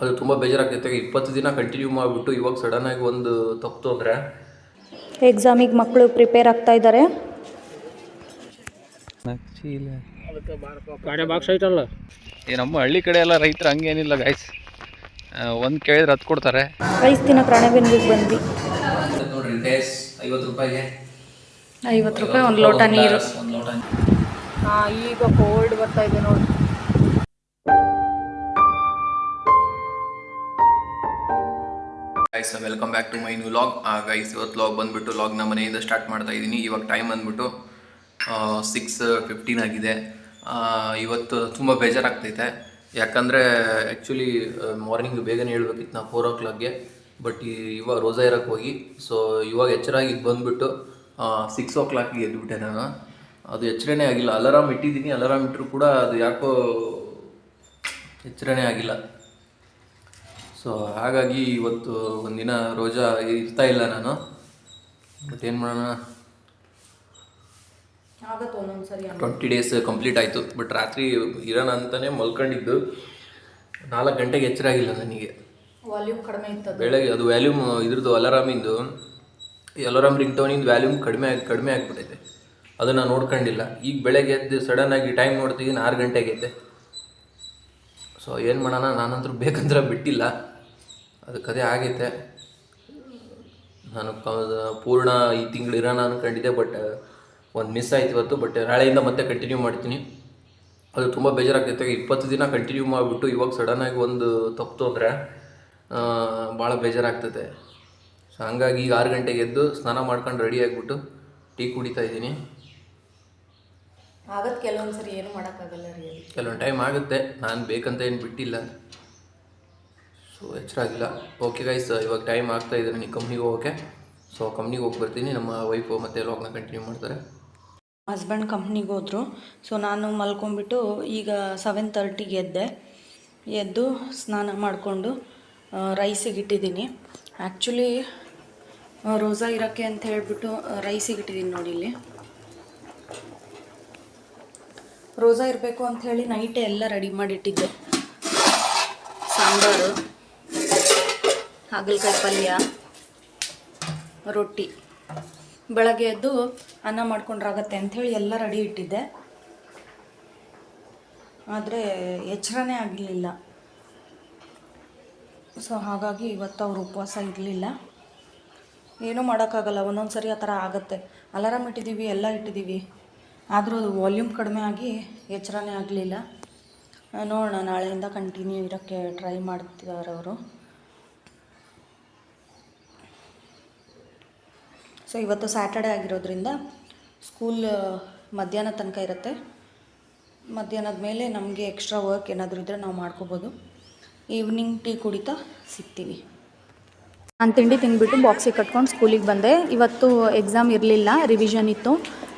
ಅದು ತುಂಬ ಬೇಜಾರಾಗ್ತೈತೆ ಇಪ್ಪತ್ತು ದಿನ ಕಂಟಿನ್ಯೂ ಮಾಡಿಬಿಟ್ಟು ಇವಾಗ ಸಡನ್ನಾಗಿ ಒಂದು ತಪ್ಪು ಅಂದರೆ ಎಕ್ಸಾಮಿಗೆ ಮಕ್ಕಳು ಪ್ರಿಪೇರ್ ಆಗ್ತಾ ಇದ್ದಾರೆ ಗಾಡಿ ಬಾಕ್ಸ್ ಐತಲ್ಲ? ಈ ನಮ್ಮ ಹಳ್ಳಿ ಕಡೆ ಎಲ್ಲ ರೈತರು ಹಂಗೇನಿಲ್ಲ ಗಾಯ್ಸ್ ಒಂದು ಕೇಳಿದ್ರೆ ಹತ್ತು ಕೊಡ್ತಾರೆ. ರೈಸ್ ತಿನ್ನೋಕೆ ರಾಣೆಬೆನ್ನೂರಿಗೆ ಬಂದ್ವಿ. ನೋಡ್ರಿ ಐವತ್ತು ರೂಪಾಯಿಗೆ. ಐವತ್ತು ರೂಪಾಯಿ ಒಂದು ಲೋಟ ನೀರು. ಒಂದು ಲೋಟ ಹಾಂ ಈಗ ಕೋಲ್ಡ್ ಬರ್ತಾ ಇದೆ ನೋಡಿ guys welcome back to my new vlog guys ಇವತ್ತು ಲಾಗ್ ಬಂದ್ಬಿಟ್ಟು ನಮ್ಮ ಮನೆಯಿಂದ ಸ್ಟಾರ್ಟ್ ಮಾಡ್ತಾ ಇದ್ದೀನಿ ಇವಾಗ ಟೈಮ್ ಬಂದ್ಬಿಟ್ಟು ಸಿಕ್ಸ್ ಫಿಫ್ಟೀನ್ ಆಗಿದೆ. ಇವತ್ತು ತುಂಬ ಬೇಜಾರಾಗ್ತೈತೆ. ಯಾಕಂದರೆ ಆ್ಯಕ್ಚುಲಿ ಮಾರ್ನಿಂಗ್ ಬೇಗನೆ ಹೇಳ್ಬೇಕಿತ್ತು ನಾವು ಫೋರ್ ಓ ಕ್ಲಾಕ್ಗೆ ಬಟ್ ಇವಾಗ ರೋಜಾ ಇರೋಕ್ಕೆ ಹೋಗಿ. ಸೊ ಇವಾಗ ಎಚ್ಚರಾಗಿ ಬಂದುಬಿಟ್ಟು ಸಿಕ್ಸ್ ಓ ಕ್ಲಾಕಿಗೆ ಎದ್ಬಿಟ್ಟೆ ನಾನು. ಅದು ಎಚ್ಚರನೇ ಆಗಿಲ್ಲ. ಅಲಾರಾಮ್ ಇಟ್ಟಿದ್ದೀನಿ ಅಲಾರಾಮ್ ಇಟ್ಟರು ಕೂಡ ಅದು ಯಾಕೋ ಎಚ್ಚರನೇ ಆಗಿಲ್ಲ. ಸೊ ಹಾಗಾಗಿ ಇವತ್ತು ಒಂದಿನ ರೋಜಾ ಇರ್ತಾ ಇಲ್ಲ ನಾನು. ಬಟ್ ಏನು ಮಾಡೋಣ ಟ್ವೆಂಟಿ ಡೇಸ್ ಕಂಪ್ಲೀಟ್ ಆಯಿತು. ಬಟ್ ರಾತ್ರಿ ಇರೋಣ ಅಂತಲೇ ಮಲ್ಕೊಂಡಿದ್ದು. ನಾಲ್ಕು ಗಂಟೆಗೆ ಎಚ್ಚರ ಆಗಿಲ್ಲ ನನಗೆ. ವಾಲ್ಯೂಮ್ ಕಡಿಮೆ ಇತ್ತು ಬೆಳಗ್ಗೆ ಅದು ವ್ಯಾಲ್ಯೂಮ್ ಇದ್ರದ್ದು ಅಲಾರಾಮಿಂದು ಅಲಾರಾಮ್ ರಿಂಗ್ ಟೋನಿಂದ ವ್ಯಾಲ್ಯೂಮ್ ಕಡಿಮೆ ಆಗಿ ಕಡಿಮೆ ಆಗಿಬಿಟ್ಟೈತೆ. ಅದನ್ನು ನೋಡ್ಕೊಂಡಿಲ್ಲ. ಈಗ ಬೆಳಗ್ಗೆ ಎದ್ದು ಆಗಿ ಟೈಮ್ ನೋಡ್ತೀನಿ ಆರು ಗಂಟೆಗೆ ಐತೆ ಸೊ ಏನು ಮಾಡೋಣ? ನಾನಂತರೂ ಬೇಕಂದ್ರೆ ಬಿಟ್ಟಿಲ್ಲ. ಅದೇ ಆಗೈತೆ. ನಾನು ಕ- ಪೂರ್ಣ ಈ ತಿಂಗಳು ಇರೋಣ ಅನ್ಕೊಂಡಿದ್ದೆ ಬಟ್ ಒಂದು ಮಿಸ್ ಆಯ್ತು ಇವತ್ತು ಬಟ್ ನಾಳೆಯಿಂದ ಮತ್ತೆ ಕಂಟಿನ್ಯೂ ಮಾಡ್ತೀನಿ. ಅದು ತುಂಬ ಬೇಜಾರಾಗ್ತೈತೆ ಇಪ್ಪತ್ತು ದಿನ ಕಂಟಿನ್ಯೂ ಮಾಡಿಬಿಟ್ಟು ಇವಾಗ ಸಡನ್ನಾಗಿ ಒಂದು ತಪ್ಪು ಅಂದರೆ ಭಾಳ ಬೇಜಾರಾಗ್ತೈತೆ ಸೊ ಹಂಗಾಗಿ ಈಗ ಆರು ಗಂಟೆಗೆ ಎದ್ದು ಸ್ನಾನ ಮಾಡ್ಕೊಂಡು ರೆಡಿ ಆಗಿಬಿಟ್ಟು ಟೀ ಕುಡಿತಾ ಇದ್ದೀನಿ. ಆಗತ್ತೆ ಕೆಲವೊಂದು ಸರಿ ಏನು ಮಾಡೋಕ್ಕಾಗಲ್ಲ ರೀ ಕೆಲವೊಂದು ಟೈಮ್ ಆಗುತ್ತೆ. ನಾನು ಬೇಕಂತ ಏನು ಬಿಟ್ಟಿಲ್ಲ. ಸೊ ಎಚ್ಚರ ಆಗಿಲ್ಲ. ಓಕೆ ಗೈಸ್ ಇವಾಗ ಟೈಮ್ ಆಗ್ತಾ ಇದ್ದಾರೆ ನೀವು ಕಂಪ್ನಿಗೆ ಹೋಗೋಕ್ಕೆ ಸೊ ಕಂಪ್ನಿಗೆ ಹೋಗಿ ಬರ್ತೀನಿ. ನಮ್ಮ ವೈಫು ಮತ್ತು ಲಾಗ್ನ ಕಂಟಿನ್ಯೂ ಮಾಡ್ತಾರೆ. ಹಸ್ಬೆಂಡ್ ಕಂಪ್ನಿಗೆ ಹೋದರು. ಸೊ ನಾನು ಮಲ್ಕೊಂಡ್ಬಿಟ್ಟು ಈಗ ಸೆವೆನ್ ತರ್ಟಿಗೆ ಎದ್ದೆ. ಎದ್ದು ಸ್ನಾನ ಮಾಡಿಕೊಂಡು ರೈಸಿಗೆ ಇಟ್ಟಿದ್ದೀನಿ. ಆ್ಯಕ್ಚುಲಿ ರೋಸಾ ಇರೋಕ್ಕೆ ಅಂತ ಹೇಳಿಬಿಟ್ಟು ರೈಸಿಗೆ ಇಟ್ಟಿದ್ದೀನಿ ನೋಡಿ ಇಲ್ಲಿ. ರೋಸಾ ಇರಬೇಕು ಅಂತ ಹೇಳಿ ನೈಟೇ ಎಲ್ಲ ರೆಡಿ ಮಾಡಿಟ್ಟಿದ್ದೆ. ಸಾಂಬಾರು. ಹಾಗಲಕಾಯಿ ಪಲ್ಯ, ರೊಟ್ಟಿ. ಬೆಳಗ್ಗೆ ಎದ್ದು ಅನ್ನ ಮಾಡ್ಕೊಂಡ್ರಾಗತ್ತೆ ಅಂಥೇಳಿ ಎಲ್ಲ ರೆಡಿ ಇಟ್ಟಿದ್ದೆ. ಆದರೆ ಎಚ್ಚರನೇ ಆಗಲಿಲ್ಲ ಸೊ ಹಾಗಾಗಿ ಇವತ್ತು ಅವ್ರು ಉಪವಾಸ ಇರಲಿಲ್ಲ. ಏನೂ ಮಾಡೋಕ್ಕಾಗಲ್ಲ ಒಂದೊಂದು ಸರಿ ಆ ಥರ ಆಗುತ್ತೆ. ಅಲಾರಾಮ್ ಇಟ್ಟಿದ್ದೀವಿ, ಎಲ್ಲ ಇಟ್ಟಿದ್ದೀವಿ. ಆದರೂ ಅದು ವಾಲ್ಯೂಮ್ ಕಡಿಮೆ ಆಗಿ ಎಚ್ಚರನೇ ಆಗಲಿಲ್ಲ. ನೋಡೋಣ, ನಾಳೆಯಿಂದ ಕಂಟಿನ್ಯೂ ಇರೋಕ್ಕೆ ಟ್ರೈ ಮಾಡ್ತಿದ್ದಾರೆ ಅವರು. ಸೊ ಇವತ್ತು ಸ್ಯಾಟರ್ಡೆ ಆಗಿರೋದ್ರಿಂದ ಸ್ಕೂಲ್ ಮಧ್ಯಾಹ್ನ ತನಕ ಇರುತ್ತೆ. ಮಧ್ಯಾಹ್ನದ ಮೇಲೆ ನಮಗೆ ಎಕ್ಸ್ಟ್ರಾ ವರ್ಕ್ ಏನಾದರೂ ಇದ್ದರೆ ನಾವು ಮಾಡ್ಕೋಬೋದು. ಈವ್ನಿಂಗ್ ಟೀ ಕುಡಿತಾ ಸಿಗ್ತೀವಿ. ನಾನು ತಿಂಡಿ ತಿಂದ್ಬಿಟ್ಟು ಬಾಕ್ಸಿಗೆ ಕಟ್ಕೊಂಡು ಸ್ಕೂಲಿಗೆ ಬಂದೆ. ಇವತ್ತು ಎಕ್ಸಾಮ್ ಇರಲಿಲ್ಲ ರಿವಿಷನ್ ಇತ್ತು.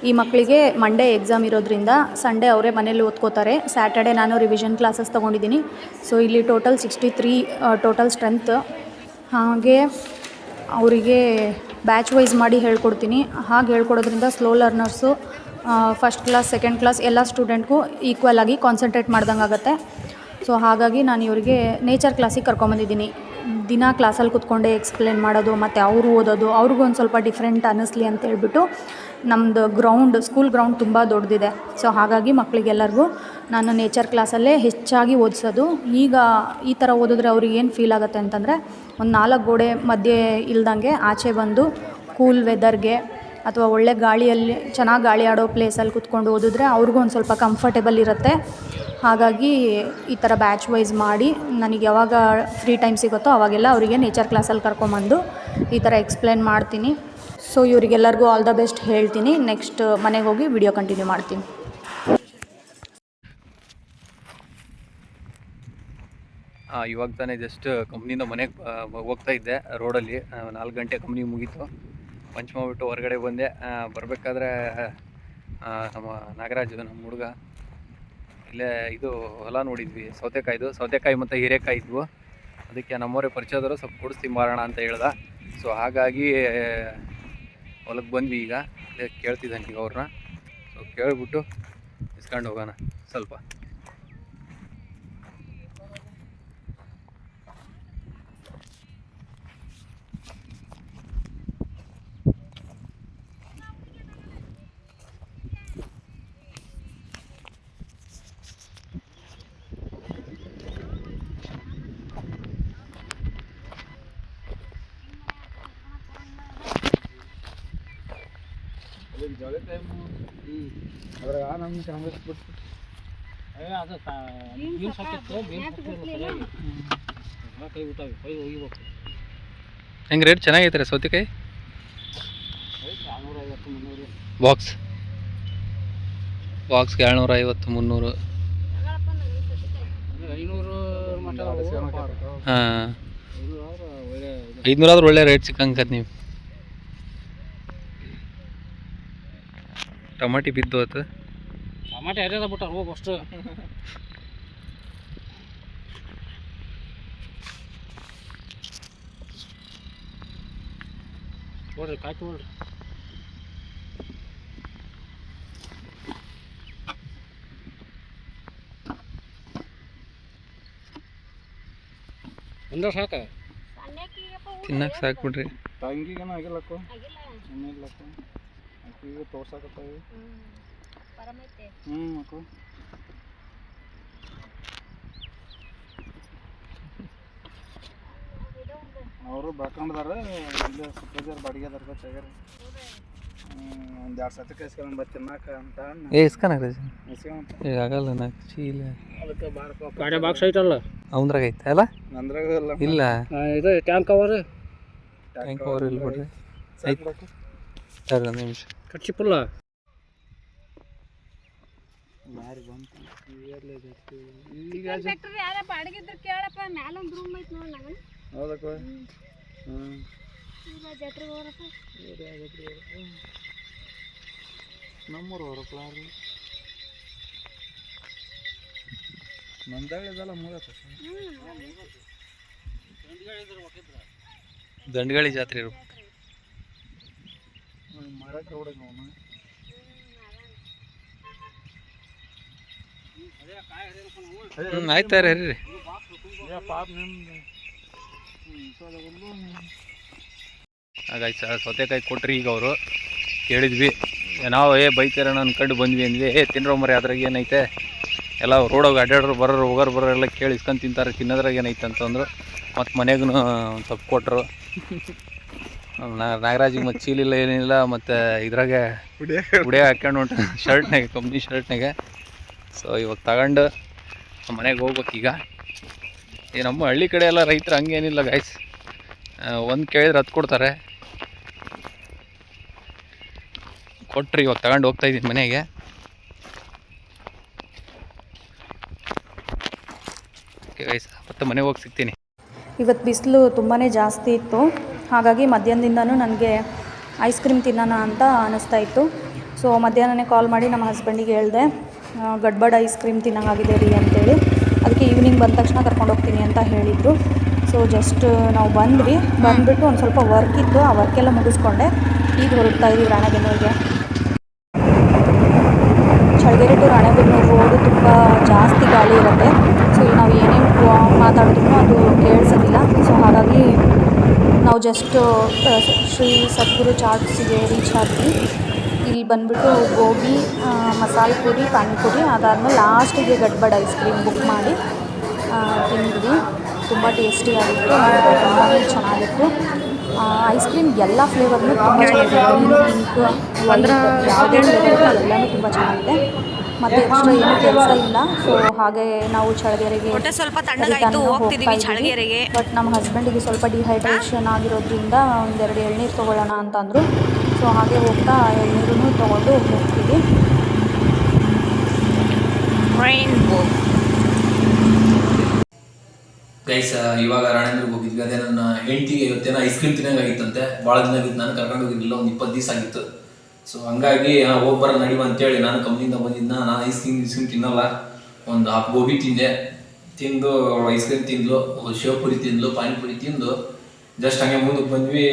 ಈ ಮಕ್ಕಳಿಗೆ ಮಂಡೇ ಎಕ್ಸಾಮ್ ಇರೋದ್ರಿಂದ ಸಂಡೇ ಅವರೇ ಮನೇಲಿ ಓದ್ಕೋತಾರೆ. ಸ್ಯಾಟರ್ಡೆ ನಾನು ರಿವಿಷನ್ ಕ್ಲಾಸಸ್ ತೊಗೊಂಡಿದ್ದೀನಿ. ಸೊ ಇಲ್ಲಿ total sixty three total strength ಹಾಗೆ ಅವರಿಗೆ ಬ್ಯಾಚ್ ವೈಸ್ ಮಾಡಿ ಹೇಳ್ಕೊಡ್ತೀನಿ. ಹಾಗೆ ಹೇಳ್ಕೊಡೋದ್ರಿಂದ slow learners first class second class ಎಲ್ಲ ಸ್ಟೂಡೆಂಟ್ಗೂ ಈಕ್ವಲ್ ಆಗಿ ಕಾನ್ಸಂಟ್ರೇಟ್ ಮಾಡ್ದಂಗೆ ಆಗುತ್ತೆ. ಸೊ ಹಾಗಾಗಿ ನಾನು ಇವರಿಗೆ ನೇಚರ್ ಕ್ಲಾಸಿಗೆ ಕರ್ಕೊಂಬಂದಿದ್ದೀನಿ ದಿನ ಕ್ಲಾಸಲ್ಲಿ ಕೂತ್ಕೊಂಡೆ ಎಕ್ಸ್ಪ್ಲೇನ್ ಮಾಡೋದು, ಮತ್ತು ಅವರು ಓದೋದು ಅವ್ರಿಗೂ ಒಂದು ಸ್ವಲ್ಪ ಡಿಫ್ರೆಂಟ್ ಅನ್ನಿಸ್ಲಿ ಅಂತ ಹೇಳ್ಬಿಟ್ಟು ನಮ್ಮದು ಗ್ರೌಂಡ್ ಸ್ಕೂಲ್ ಗ್ರೌಂಡ್ ತುಂಬ ದೊಡ್ಡದಿದೆ. ಸೊ ಹಾಗಾಗಿ ಮಕ್ಕಳಿಗೆಲ್ಲರಿಗೂ ನಾನು ನೇಚರ್ ಕ್ಲಾಸಲ್ಲೇ ಹೆಚ್ಚಾಗಿ ಓದಿಸೋದು. ಈಗ ಈ ಥರ ಓದಿದ್ರೆ ಅವ್ರಿಗೆ ಏನು ಫೀಲ್ ಆಗುತ್ತೆ ಅಂತಂದರೆ, ಒಂದು ನಾಲ್ಕು ಗೋಡೆ ಮಧ್ಯೆ ಇಲ್ದಂಗೆ ಆಚೆ ಬಂದು ಕೂಲ್ ವೆದರ್ಗೆ ಅಥವಾ ಒಳ್ಳೆ ಗಾಳಿಯಲ್ಲಿ, ಚೆನ್ನಾಗಿ ಗಾಳಿ ಆಡೋ ಪ್ಲೇಸಲ್ಲಿ ಕುತ್ಕೊಂಡು ಓದಿದ್ರೆ ಅವ್ರಿಗೂ ಒಂದು ಸ್ವಲ್ಪ ಕಂಫರ್ಟೇಬಲ್ ಇರುತ್ತೆ. ಹಾಗಾಗಿ ಈ ಥರ ಬ್ಯಾಚ್ ವೈಸ್ ಮಾಡಿ, ನನಗೆ ಯಾವಾಗ ಫ್ರೀ ಟೈಮ್ ಸಿಗುತ್ತೋ ಅವಾಗೆಲ್ಲ ಅವರಿಗೆ ನೇಚರ್ ಕ್ಲಾಸಲ್ಲಿ ಕರ್ಕೊಂಬಂದು ಈ ಥರ ಎಕ್ಸ್ಪ್ಲೇನ್ ಮಾಡ್ತೀನಿ. ಸೊ ಇವರಿಗೆಲ್ಲರಿಗೂ ಆಲ್ ದ ಬೆಸ್ಟ್ ಹೇಳ್ತೀನಿ. ನೆಕ್ಸ್ಟ್ ಮನೆಗೆ ಹೋಗಿ ವಿಡಿಯೋ ಕಂಟಿನ್ಯೂ ಮಾಡ್ತೀನಿ. ಇವಾಗ ತಾನೇ ಜಸ್ಟ್ ಕಂಪ್ನಿಯಿಂದ ಮನೆಗೆ ಹೋಗ್ತಾ ಇದ್ದೆ, ರೋಡಲ್ಲಿ. ನಾಲ್ಕು ಗಂಟೆ ಕಂಪ್ನಿ ಮುಗೀತು. ಪಂಚ್ ಮಾಡಿಬಿಟ್ಟು ಹೊರಗಡೆ ಬಂದೆ. ಬರಬೇಕಾದ್ರೆ ನಮ್ಮ ನಾಗರಾಜ್, ನಮ್ಮ ಹುಡುಗ. ಇಲ್ಲೇ ಇದು ಹೊಲ ನೋಡಿದ್ವಿ. ಸೌತೆಕಾಯ್ದು ಸೌತೆಕಾಯಿ ಮತ್ತು ಹೀರೆಕಾಯಿ ಇದ್ವು. ಅದಕ್ಕೆ ನಮ್ಮವರೇ ಪರಿಚಯದವರು ಸ್ವಲ್ಪ ಕೊಡಿಸ್ತೀನಿ ಮಾರೋಣ ಅಂತ ಹೇಳ್ದೆ. ಸೊ ಹಾಗಾಗಿ ಹೊಲಕ್ಕೆ ಬಂದ್ವಿ ಈಗ. ಕೇಳ್ತಿದ್ದಾನೆ ಈಗ ಅವ್ರನ್ನ. ಸೊ ಕೇಳಿಬಿಟ್ಟು ಇಸ್ಕೊಂಡು ಹೋಗೋಣ ಸ್ವಲ್ಪ. ಅದ್ರಾಗ ನಮ್ಗೆ ಕಾಂಗ್ರೆಸ್ ಬಿಟ್ಟು. ಏ ಅದು ಬೀನ್ಸ್ ಹಾಕಿತ್ತು ಬೀನ್ಸ್ ಕೈ ಊಟವಿ ಕೈ ಒಗಿಬೇಕು. ಹೆಂಗೆ ರೇಟ್ ಚೆನ್ನಾಗೈತೆ ಸೌತೆಕಾಯಿ ಐವತ್ತು ಮುನ್ನೂರು. ಬಾಕ್ಸ್ ಬಾಕ್ಸ್ಗೆ ಏಳ್ನೂರ ಐವತ್ತು ಮುನ್ನೂರು. ಐನೂರು ಹಾಂ. ಒಳ್ಳೆ ಐದುನೂರಾದ್ರೂ ಒಳ್ಳೆ ರೇಟ್ ಸಿಕ್ಕಂಗತ್ ನೀವು. ಟಮಾಟಿ ಬಿದ್ದು ಆತ ಟಮಾಟಿ ಹರಿಯದ ಬಿಟ್ಟಾರ ಹೋಗಿ ಅಷ್ಟು ನೋಡ್ರಿ ಕಾಯ್ತು ತೊಗೊಳ್ರಿ ಒಂದ ಸಾಕ ತಿನ್ನಕ್ಕೆ ಸಾಕ್ಬಿಡ್ರಿ. ತಂಗಿಗೇನ ಆಗಿಲ್ಲಕ್ಕ? ಈಗ ತೋರ್ಸಾಕತ್ತಾವ ಹ್ಞೂ ಮಕ್ಕಳು. ಅವರು ಬೆಳ್ಕೊಂಡದಾರ ಇಲ್ಲೇ ಸುಪ್ರಜರ್ ಬಾಡಿಗೆ ಅದಾರ ತೆಗ್ಯಾರ ಒಂದು ಎರಡು ಸತಿ ಕೈಸ್ಕೊಂಡು ಬರ್ ತಿನ್ನಾಕ ಅಂತ ಏ ಇಸ್ಕೊಂತ ಈಗ ಆಗಲ್ಲ ನಾ ಚೀಲ. ಅದಕ್ಕೆ ಬಾರಪ್ಪ ಗಾಡಿ ಬಾಕ್ಸ್ ಐತಲ್ಲ? ಅವಂದ್ರಾಗ ಐತೆ ಅಲ್ಲ? ನಂದ್ರಾಗ ಇಲ್ಲ. ಇಲ್ಲ. ಇದು ಟ್ಯಾಂಕ್ ಕವರ್. ಟ್ಯಾಂಕ್ ಓವರ್ ಇಲ್ಲ ಬಿಡ್ರಿ. ಐತೆ. ಸರಿ ನಿಮಿಷ ನೋಡಿ ನಾನು ಹೌದಕ್ಕ ಹ್ಞೂ ನಮ್ಮೂರು ಹೊರಕ್ಲಾರಿ ನಂದಾಳಿದಲ್ಲ ಮೂವತ್ತು ದಂಡಗಾಳಿ ಜಾತ್ರೆ ಇರು. ಮರಕ್ಕೆ ಹೊಡೆದು ಅವನು ಹ್ಞೂ ಆಯ್ತು ರೀ ರೀ ಪಾಪ ನಿಮ್ದು. ಹಾಗಾಯ್ತು ಸರ್ ಸೌತೆಕಾಯಿ ಕೊಟ್ರಿ ಈಗ ಅವರು. ಕೇಳಿದ್ವಿ. ನಾವು ಏ ಬೈತಾರಣ ಅನ್ಕೊಂಡು ಬಂದ್ವಿ ಅಂದ್ವಿ. ಏ ತಿನ್ರೋ ಮರಿ ಅದ್ರಾಗ ಏನೈತೆ? ಎಲ್ಲ ರೋಡಾಗ ಅಡ್ಡಾಡ್ರು ಬರೋರು ಹೋಗೋರು ಬರೋರು ಎಲ್ಲ ಕೇಳಿ ಇಸ್ಕೊಂಡು ತಿಂತಾರೆ ತಿನ್ನೋದ್ರಾಗ ಏನೈತೆ ಅಂತಂದ್ರು. ಮತ್ತು ಮನೆಗೂ ಒಂದು ಸ್ವಲ್ಪ ಕೊಟ್ಟರು ನಾಗರಾಜಿಗೆ ಮತ್ತು ಚೀಲಿಲ್ಲ ಏನಿಲ್ಲ ಮತ್ತು ಇದ್ರಾಗೆ ಉಡಿಯಾಗ ಹಾಕ್ಯಂಡು ಹೊಂಟ ಶರ್ಟ್ನಾಗೆ ಕಂಪ್ನಿ ಶರ್ಟ್ನಾಗೆ. ಸೊ ಇವಾಗ ತಗೊಂಡು ಮನೆಗೆ ಹೋಗ್ಬೇಕು ಈಗ ಈ ನಮ್ಮ ಹಳ್ಳಿ ಕಡೆ ಎಲ್ಲ ರೈತರು ಹಂಗೇನಿಲ್ಲ ಗಾಯ್ಸ್ ಒಂದು ಕೇಳಿದ್ರೆ ಹತ್ತು ಕೊಡ್ತಾರೆ. ಕೊಟ್ರಿ ಇವಾಗ ತಗೊಂಡು ಹೋಗ್ತಾ ಇದ್ದೀನಿ ಮನೆಗೆ. ಓಕೆ ಗೈಸ್ ಮತ್ತೆ ಮನೆಗೆ ಹೋಗಿ ಸಿಗ್ತೀನಿ. ಇವತ್ತು ಬಿಸಿಲು ತುಂಬಾ ಜಾಸ್ತಿ ಇತ್ತು. ಹಾಗಾಗಿ ಮಧ್ಯಾಹ್ನದಿಂದನೂ ನನಗೆ ಐಸ್ ಕ್ರೀಮ್ ತಿನ್ನೋಣ ಅಂತ ಅನ್ನಿಸ್ತಾ ಇತ್ತು. ಸೊ ಮಧ್ಯಾಹ್ನನೇ ಕಾಲ್ ಮಾಡಿ ನಮ್ಮ ಹಸ್ಬೆಂಡಿಗೆ ಹೇಳಿದೆ ಗಡ್ಬಡ್ ಐಸ್ ಕ್ರೀಮ್ ತಿನ್ನೋಂಗಾಗಿದೆ ರೀ ಅಂತೇಳಿ. ಅದಕ್ಕೆ ಈವ್ನಿಂಗ್ ಬಂದ ತಕ್ಷಣ ಕರ್ಕೊಂಡು ಹೋಗ್ತೀನಿ ಅಂತ ಹೇಳಿದರು. ಸೊ ಜಸ್ಟ್ ನಾವು ಬಂದ್ವಿ. ಬಂದುಬಿಟ್ಟು ಒಂದು ಸ್ವಲ್ಪ ವರ್ಕ್ ಇತ್ತು. ಆ ವರ್ಕೆಲ್ಲ ಮುಗಿಸ್ಕೊಂಡೆ. ಈಗ ಹೊರಡ್ತಾ ಇದ್ದೀವಿ ರಾಣೆಬೆನ್ನೂರಿಗೆ. ಚಳಗೆರೆ ಟು ರಾಣೆಬೆನ್ನೂರು ರೋಡು ತುಂಬ ಜಾಸ್ತಿ ಗಾಳಿ ಇರುತ್ತೆ. ಸೊ ನಾವು ಏನೇನು ಮಾತಾಡಿದ್ರು ಅದು ಕೇಳಿಸೋದಿಲ್ಲ. ಸೊ ಹಾಗಾಗಿ ನಾವು ಜಸ್ಟ್ ಶ್ರೀ ಸದ್ಗುರು ಚಾಟ್ಸಿಗೆ ರೀಚ್ ಆದ್ವಿ. ಇಲ್ಲಿ ಬಂದುಬಿಟ್ಟು ಗೋಬಿ ಮಸಾಲೆ ಪೂರಿ ಪಾನಿಪುರಿ ಅದಾದಮೇಲೆ ಲಾಸ್ಟಿಗೆ ಗಡ್ಬಡ್ ಐಸ್ ಕ್ರೀಮ್ ಬುಕ್ ಮಾಡಿ ತಿಂದ್ವಿ. ತುಂಬ ಟೇಸ್ಟಿಯಾಗಿತ್ತು ತುಂಬಾ ಚೆನ್ನಾಗಿತ್ತು. ಐಸ್ ಕ್ರೀಮ್ ಎಲ್ಲ ಫ್ಲೇವರ್ನು ತುಂಬ ಚೆನ್ನಾಗಿತ್ತು ಪಿಂಕ್ ಯಾವುದೇ ಎಲ್ಲನೂ ತುಂಬ ಚೆನ್ನಾಗಿದೆ. ಮತ್ತೆ ಎಕ್ಸ್ಟ್ರಾ ಏನು ಕೆಲಸ ಇಲ್ಲ. ಸೊ ಹಾಗೆ ನಾವು ಚಳಗೆರೆಗೆ ಸ್ವಲ್ಪ ತಣ್ಣಗಾಯ್ತು ಹೋಗ್ತಿದೀವಿ ಚಳಗೆರೆಗೆ. ಬಟ್ ನಮ್ಮ ಹಸ್ಬೆಂಡಿಗೆ ಸ್ವಲ್ಪ ಡಿಹೈಡ್ರೇಷನ್ ಆಗಿರೋದ್ರಿಂದ ಒಂದೆರಡು ಎಳ್ನೀರು ತೊಗೊಳ್ಳೋಣ ಅಂತಂದರು. ಸೊ ಹಾಗೆ ಹೋಗ್ತಾ ಎಳ್ನೀರು ತೊಗೊಂಡು ಹೋಗ್ತೀವಿ. ಗೈಸ್ ಇವಾಗ ರಾಣೇಂದ್ರಿಗೆ ಹೋಗಿದ್ವಿ. ಅದೇ ನನ್ನ ಹೆಂಡತಿಗೆ ಇವತ್ತೇನೋ ಐಸ್ ಕ್ರೀಮ್ ತಿನ್ನಂಗಾಗಿತ್ತಂತೆ. ಭಾಳ ದಿನ ಆಗಿತ್ತು ನಾನು ಕರ್ಕೊಂಡು ಹೋಗಿರಲಿಲ್ಲ ಒಂದು ಇಪ್ಪತ್ತು ದಿವಸ ಆಗಿತ್ತು. ಸೊ ಹಂಗಾಗಿ ಹೋಗಿ ನಡೀವ ನಡಿವ ಅಂತೇಳಿ ನಾನು ಕಂಪ್ನಿಯಿಂದ ಬಂದಿದ್ದ ನಾನು ಐಸ್ ಕ್ರೀಮ್ ಐಸ್ ಕ್ರೀಮ್ ತಿನ್ನಲ್ಲ. ಒಂದು ಹಾಫ್ ಗೋಬಿ ತಿಂದೆ. ತಿಂದು ಐಸ್ ಕ್ರೀಮ್ ತಿಂದ್ಲು ಶಿವಪುರಿ ಪುರಿ ತಿಂದ್ಲು ಪಾನಿಪುರಿ ತಿಂದು. ಜಸ್ಟ್ ಹಂಗೆ ಮುಂದಕ್ಕೆ ಬಂದ್ವಿ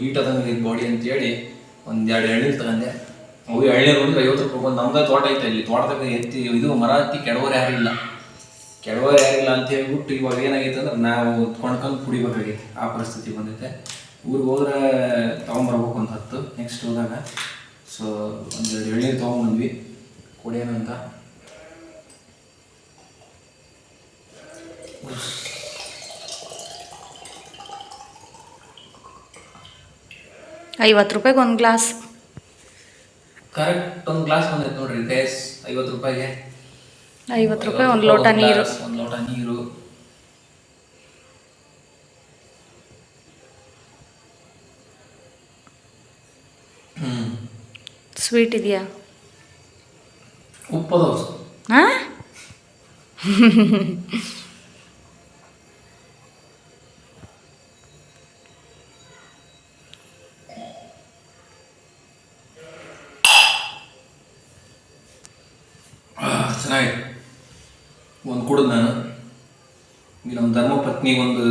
ಹೀಟ್ ಇದು ಬಾಡಿ ಅಂತೇಳಿ ಒಂದು ಎರಡು ಎಳ್ನೀರು ತಗೊಂಡೆ ಅವು ಎಳ್ನೀರು ಅಂದ್ರೆ ಐವತ್ತು ರೂಪಾಯಿ ಬಂದು ನಮ್ದೇ ತೋಟ ಐತೆ ಇಲ್ಲಿ. ತೋಟದಾಗ ಎತ್ತಿ, ಇದು ಮರ ಹತ್ತಿ ಕೆಡವರೆ ಯಾರಿಲ್ಲ ಕೆಡವರು ಯಾರಿಲ್ಲ ಅಂತ ಹೇಳ್ಬಿಟ್ಟು ಇವಾಗ ಏನಾಗೈತೆ ಅಂದ್ರೆ ನಾವು ಕೊಂಡ್ಕೊಂಡು ಕುಡಿಬೇಕಾಗೈತೆ. ಆ ಪರಿಸ್ಥಿತಿ ಬಂದೈತೆ. ಊರಿಗೆ ಹೋದ್ರೆ ತೊಗೊಂಬರ್ಬೇಕು ಅಂತ ಹತ್ತು ನೆಕ್ಸ್ಟ್ ಹೋದಾಗ. ಸೊ ಒಂದೆರಡು ಎಳ್ನೀರು ತೊಗೊಂಬಂದ್ವಿ ಕುಡಿಯೋಣ ಅಂತ. ಐವತ್ತು ರೂಪಾಯಿಗೆ ಒಂದು ಗ್ಲಾಸ್. ಕರೆಕ್ಟ್ ಒಂದು ಗ್ಲಾಸ್ ಬಂದೈತೆ ನೋಡ್ರಿ ಗೈಸ್ ಐವತ್ತು ರೂಪಾಯಿಗೆ. ಐವತ್ತು ರೂಪಾಯಿ ಒಂದು ಲೋಟ ನೀರು. ಒಂದು ಲೋಟ ನೀರು. ಸ್ವೀಟ್ ಇದೆಯಾ? ಹಾಂ ಚೆನ್ನಾಗಿದೆ ಒಂದು ಕುಡ್ದ ನಾನು. ನಮ್ಮ ಧರ್ಮಪತ್ನಿ ಒಂದು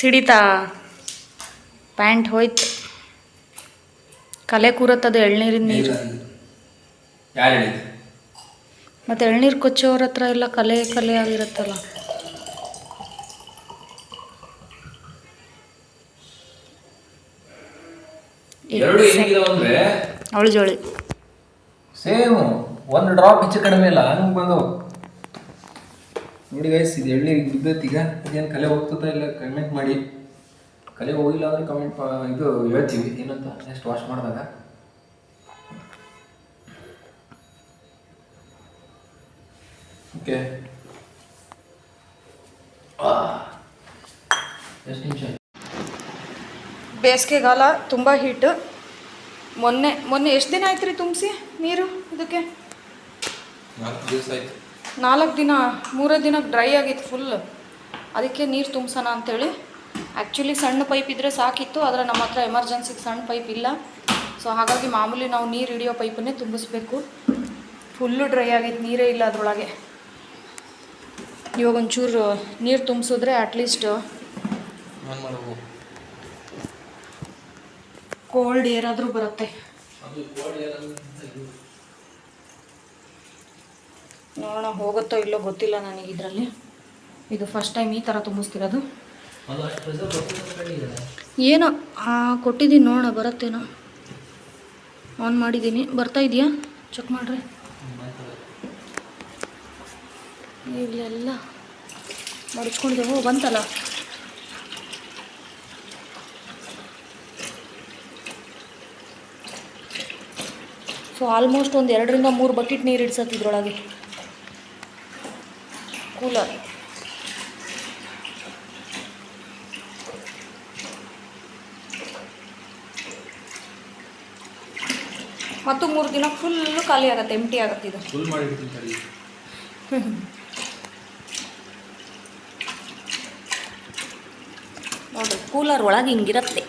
ಸಿಡಿತಾ. ಪ್ಯಾಂಟ್ ಹೋಯ್ತು. ಕಲೆ ಕೂರತ್ತದ ಎಳ್ನೀರಿನ ನೀರು? ಯಾರು ಹೇಳಿದ್ದು? ಮತ್ತು ಎಳ್ನೀರು ಕೊಚ್ಚೋರ ಹತ್ರ ಎಲ್ಲ ಕಲೆ ಕಲೆ ಆಗಿರುತ್ತಲ್ಲ. ಎರಡು ಏನಿದಾವೆ ಅಂದ್ರೆ ಅವಳು ಜೋಳಿ. ಸೇಮ್ ಒಂದು ಡ್ರಾಪ್ ಹೆಚ್ಚು ಕಡಿಮೆ ಇಲ್ಲ ಹಂಗೆ ಬಂದವು ನೋಡಿ ಗೈಸ್ ಇದು ಎಳ್ನೀರಿಗೆ ಬಿದ್ದೈತಿ ಈಗ ಇದೇನು ಕಲೆ ಹೋಗ್ತದ ಇಲ್ಲ ಕಮೆಂಟ್ ಮಾಡಿ. ಕಲೆ ಹೋಗಿಲ್ಲ ಅಂದ್ರೆ ಕಮೆಂಟ್ ಇದು ಹೇಳ್ತೀವಿ. ಏನಂತ? ನೆಕ್ಸ್ಟ್ ವಾಶ್ ಮಾಡಿದಾಗ. ಓಕೆ ಎಷ್ಟು ನಿಮಿಷ ಬೇಸಿಗೆಗಾಲ ತುಂಬ ಹೀಟ್ ಮೊನ್ನೆ ಮೊನ್ನೆ ಎಷ್ಟು ದಿನ ಆಯ್ತು ರೀ ತುಂಬಿಸಿ ನೀರು ಇದಕ್ಕೆ? ನಾಲ್ಕು ದಿನ ಮೂರೇ ದಿನ ಡ್ರೈ ಆಗಿತ್ತು ಫುಲ್ ಅದಕ್ಕೆ ನೀರು ತುಂಬಿಸೋಣ ಅಂತೇಳಿ ಆ್ಯಕ್ಚುಲಿ ಸಣ್ಣ ಪೈಪ್ ಇದ್ದರೆ ಸಾಕಿತ್ತು ಆದರೆ ನಮ್ಮ ಹತ್ರ ಎಮರ್ಜೆನ್ಸಿಗೆ ಸಣ್ಣ ಪೈಪ್ ಇಲ್ಲ. ಸೊ ಹಾಗಾಗಿ ಮಾಮೂಲಿ ನಾವು ನೀರು ಹಿಡಿಯೋ ಪೈಪನ್ನೇ ತುಂಬಿಸ್ಬೇಕು. ಫುಲ್ಲು ಡ್ರೈ ಆಗಿತ್ತು ನೀರೇ ಇಲ್ಲ ಅದರೊಳಗೆ. ಇವಾಗ ಒಂಚೂರು ನೀರು ತುಂಬಿಸಿದ್ರೆ ಅಟ್ಲೀಸ್ಟ್ ಕೋಲ್ಡ್ ಏರಾದರೂ ಬರುತ್ತೆ. ನೋಡೋಣ ಹೋಗುತ್ತೋ ಇಲ್ಲೋ ಗೊತ್ತಿಲ್ಲ ನನಗೆ ಇದರಲ್ಲಿ. ಇದು ಫಸ್ಟ್ ಟೈಮ್ ಈ ಥರ ತುಂಬಿಸ್ತಿರೋದು. ಏನೋ ಆ, ಕೊಟ್ಟಿದ್ದೀನಿ ನೋಡೋಣ ಬರುತ್ತೇನೋ. ಆನ್ ಮಾಡಿದ್ದೀನಿ. ಬರ್ತಾ ಇದೆಯಾ? ಚೆಕ್ ಮಾಡ್ರಿ. ಇಲ್ಲೆಲ್ಲ ಮಡಚ್ಕೊಂಡಿದ್ದೇವೆ ಬಂತಲ್ಲ? ಸೊ ಆಲ್ಮೋಸ್ಟ್ ಒಂದು ಎರಡರಿಂದ ಮೂರು ಬಕೆಟ್ ನೀರು ಇಡ್ಸತ್ತಿದ್ರೊಳಗೆ ಕೂಲರ್ ಮತ್ತು ಮೂರು ದಿನ ಫುಲ್ಲು ಖಾಲಿ ಆಗುತ್ತೆ ಎಂಟಿ ಆಗುತ್ತೆ ಇದು. ಫುಲ್ ಮಾಡಿ ನೋಡಿ ಕೂಲರ್ ಒಳಗೆ ಹಿಂಗಿರುತ್ತೆ.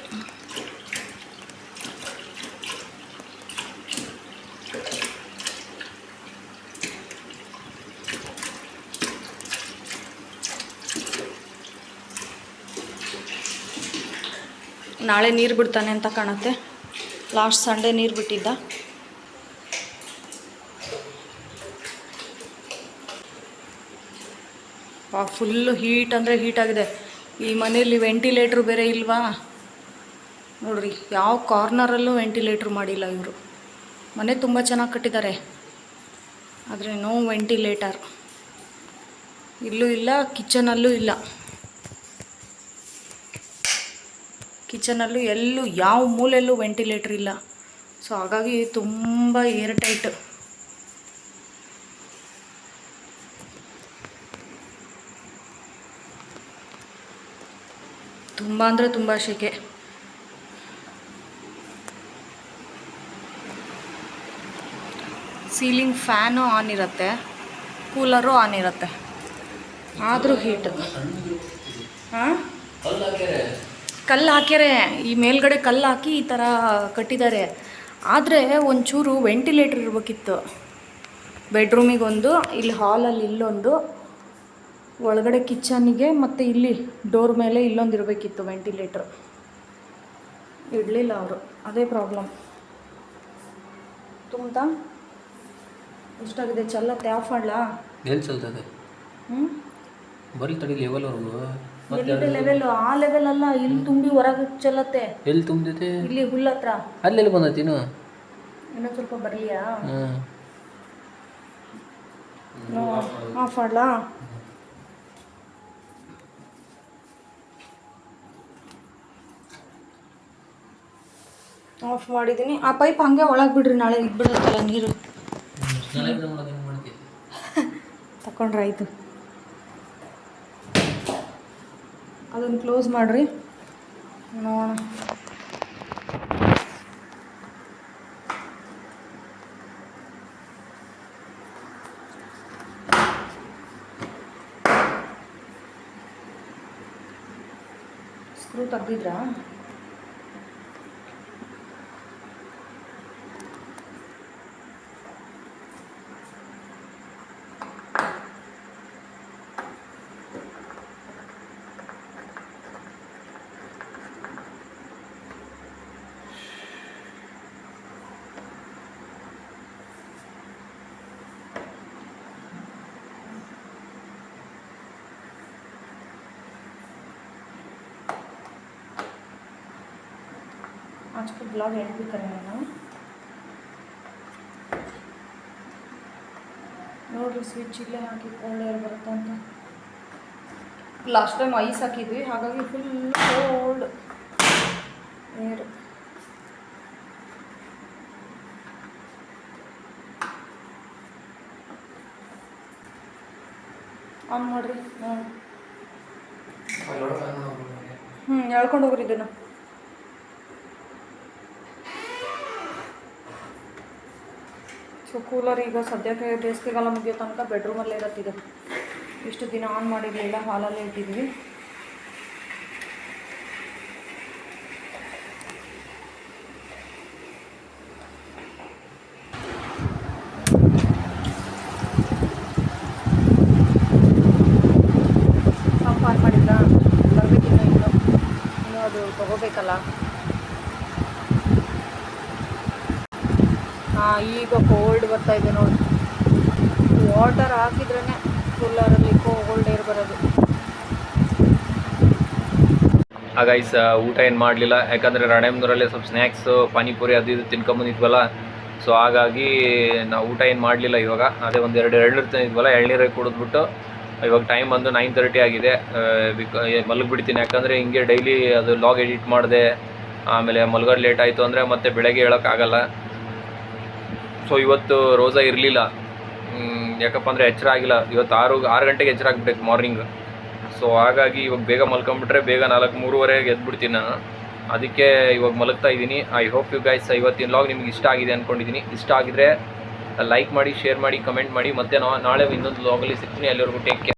ನಾಳೆ ನೀರು ಬಿಡ್ತಾನೆ ಅಂತ ಕಾಣುತ್ತೆ. ಲಾಸ್ಟ್ ಸಂಡೇ ನೀರು ಬಿಟ್ಟಿದ್ದ. ಫುಲ್ಲು ಹೀಟ್ ಅಂದರೆ ಆಗಿದೆ. ಈ ಮನೇಲಿ ವೆಂಟಿಲೇಟ್ರ್ ಬೇರೆ ಇಲ್ವಾ? ನೋಡ್ರಿ, ಯಾವ ಕಾರ್ನರಲ್ಲೂ ವೆಂಟಿಲೇಟ್ರ್ ಮಾಡಿಲ್ಲ ಇವರು. ಮನೆ ತುಂಬ ಚೆನ್ನಾಗಿ ಕಟ್ಟಿದ್ದಾರೆ. ಆದರೆ ನೋ ವೆಂಟಿಲೇಟರ್ ಇಲ್ಲೂ ಇಲ್ಲ ಕಿಚನಲ್ಲೂ ಇಲ್ಲ. ಕಿಚನಲ್ಲೂ ಎಲ್ಲೂ, ಯಾವ ಮೂಲೆಯಲ್ಲೂ ವೆಂಟಿಲೇಟ್ರ್ ಇಲ್ಲ. ಸೊ ಹಾಗಾಗಿ ತುಂಬ ಏರ್ ತುಂಬ ಅಂದರೆ ತುಂಬ ಶೆಕೆ. ಸೀಲಿಂಗ್ ಫ್ಯಾನು ಆನ್ ಇರುತ್ತೆ, ಕೂಲರು ಆನ್ ಇರುತ್ತೆ. ಆದರೂ ಹೀಟ್ ಹಾಂ? ಕಲ್ಲು ಹಾಕ್ಯಾರೆ. ಈ ಮೇಲ್ಗಡೆ ಕಲ್ಲು ಹಾಕಿ ಈ ಥರ ಕಟ್ಟಿದ್ದಾರೆ ಆದರೆ ಒಂಚೂರು ವೆಂಟಿಲೇಟ್ರ್ ಇರಬೇಕಿತ್ತು. ಬೆಡ್ರೂಮಿಗೊಂದು ಇಲ್ಲಿ ಹಾಲಲ್ಲಿ ಇಲ್ಲೊಂದು. ಒಳಗಡೆ ಕಿಚನ್ನಿಗೆ ಮತ್ತು ಇಲ್ಲಿ ಡೋರ್ ಮೇಲೆ ಇಲ್ಲೊಂದು ಇರಬೇಕಿತ್ತು ವೆಂಟಿಲೇಟ್ರ್. ಇಡಲಿಲ್ಲ ಅವರು. ಅದೇ ಪ್ರಾಬ್ಲಮ್. ತುಂಬ್ತಾ? ಇಷ್ಟಾಗಿದೆ ಚಲ್ಲತ್ತೆ? ಆಫ್ ಮಾಡಲಾ? ಎಲ್ಲಿ ಚಲ್ತದೆ? ಹ್ಞೂ ಬರೀ ತಡಿ ಲೆವೆಲ್ ಲೆವೆಲ್ ಆ ಲೆವೆಲ್ ಅಲ್ಲ ಇಲ್ಲಿ ತುಂಬಿ ಹೊರಗೆ ಚೆಲ್ಲತ್ತೆ. ಎಲ್ಲಿ ತುಂಬಿದೆ ಇಲ್ಲಿ ಹುಲ್ಲ ಹತ್ರ. ಅಲ್ಲೆಲ್ಲಿ ಬಂದೈತಿ ಇನ್ನು? ಇನ್ನೊಂದು ಸ್ವಲ್ಪ ಬರಲಿಯಾ? ಆಫ್ ಮಾಡಲಾ? ಆಫ್ ಮಾಡಿದ್ದೀನಿ ಆ ಪೈಪ್ ಹಾಗೆ ಒಳಗೆ ಬಿಡ್ರಿ ನಾಳೆ ಇದ್ಬಿಡುತ್ತಲ್ಲ ನೀರು. ತಕೊಂಡ್ರೆ ಆಯಿತು. ಅದನ್ನು ಕ್ಲೋಸ್ ಮಾಡಿರಿ. ನೋಡೋಣ. ಸ್ಕ್ರೂ ತೆಗ್ದಿದ್ರಾ? ಫಸ್ಟ್ ಬ್ಲಾಗ್ ಹೇಳ್ಬೇಕಾರೆ ನಾನು ನೋಡಿರಿ ಸ್ವಿಚ್ ಇಲ್ಲೇ ಹಾಕಿ ಕೋಲ್ಡ್ ಬರುತ್ತೆ ಅಂತ. ಲಾಸ್ಟ್ ಟೈಮ್ ಐಸ್ ಹಾಕಿದ್ವಿ ಹಾಗಾಗಿ ಫುಲ್ ಕೋಲ್ಡ್ ಏರ್ ಆನ್ ಮಾಡಿರಿ ಹ್ಞೂ ಹೇಳ್ಕೊಂಡು ಹೋಗ್ರಿ ಇದನ್ನು. ಸೊ ಕೂಲರ್ ಈಗ ಸದ್ಯಕ್ಕೆ ಬೇಸಿಗೆಗಾಲ ಮುಗಿಯೋ ತನಕ ಬೆಡ್ರೂಮಲ್ಲೇ ಇರತ್ತಿದೆ ಇಷ್ಟು ದಿನ ಆನ್ ಮಾಡಿರಲಿಲ್ಲ ಹಾಲಲ್ಲೇ ಇಟ್ಟಿದ್ವಿ. ಅದು ತಗೋಬೇಕಲ್ಲ? ಈಗ ಕೋಲ್ಡ್ ಬರ್ತಾ ಇದೆ ನೋಡಿ. ವಾಟರ್ ಹಾಕಿದ್ರೇ ಕೂಲರಲ್ಲಿ ಕೋಲ್ಡ್ ಏರ್ ಬರೋದು. ಗೈಸ್ ಊಟ ಏನು ಮಾಡಲಿಲ್ಲ? ಯಾಕಂದರೆ ರಾಣೆಬೆನ್ನೂರಲ್ಲೇ ಸ್ವಲ್ಪ ಸ್ನ್ಯಾಕ್ಸು ಪಾನಿಪುರಿ ಅದು ಇದು ತಿನ್ಕೊಂಬಂದಿದ್ವಲ್ಲ. ಸೊ ಹಾಗಾಗಿ ನಾವು ಊಟ ಏನು ಮಾಡಲಿಲ್ಲ ಇವಾಗ. ಅದೇ ಒಂದು ಎರಡು ಎಳ್ನೀರು ತಿಂದಿದ್ವಲ್ಲ ಕುಡಿದು ಕುಡಿದ್ಬಿಟ್ಟು. ಇವಾಗ ಟೈಮ್ ಬಂದು ನೈನ್ ತರ್ಟಿ ಆಗಿದೆ. ಬಿಕ ಮಲಗಿಬಿಡ್ತೀನಿ. ಯಾಕಂದರೆ ಹಿಂಗೆ ಡೈಲಿ ಅದು ಲಾಗ್ ಎಡಿಟ್ ಮಾಡಿದೆ. ಆಮೇಲೆ ಮಲ್ಗೋದು ಲೇಟ್ ಆಯಿತು ಅಂದರೆ ಮತ್ತೆ ಬೆಳಗ್ಗೆ ಹೇಳೋಕ್ಕಾಗಲ್ಲ. ಸೊ ಇವತ್ತು ರೋಸಾ ಇರಲಿಲ್ಲ. ಯಾಕಪ್ಪ ಅಂದರೆ ಎಚ್ಚರ ಆಗಿಲ್ಲ. ಇವತ್ತು ಆರು ಆರು ಗಂಟೆಗೆ ಎಚ್ಚರ ಆಗ್ಬಿಟ್ಟೈತೆ ಮಾರ್ನಿಂಗ್ ಸೊ ಹಾಗಾಗಿ ಇವಾಗ ಬೇಗ ಮಲ್ಕೊಂಬಿಟ್ರೆ ಬೇಗ ನಾಲ್ಕು ಮೂರುವರೆಗೆ ಎದ್ಬಿಡ್ತೀನಿ ನಾನು. ಅದಕ್ಕೆ ಇವಾಗ ಮಲಗ್ತಾ ಇದ್ದೀನಿ. ಐ ಹೋಪ್ ಯು ಗೈಸ್ ಇವತ್ತಿನ ಲಾಗ್ ನಿಮ್ಗೆ ಇಷ್ಟ ಆಗಿದೆ ಅಂದ್ಕೊಂಡಿದ್ದೀನಿ ಇಷ್ಟ ಆಗಿದ್ರೆ ಲೈಕ್ ಮಾಡಿ ಶೇರ್ ಮಾಡಿ ಕಮೆಂಟ್ ಮಾಡಿ. ಮತ್ತೆ ನಾವು ನಾಳೆ ಇನ್ನೊಂದು ಲಾಗಲ್ಲಿ ಸಿಗ್ತೀನಿ. ಅಲ್ಲಿವರೆಗೂ ಟೇಕ್ ಕೇರ್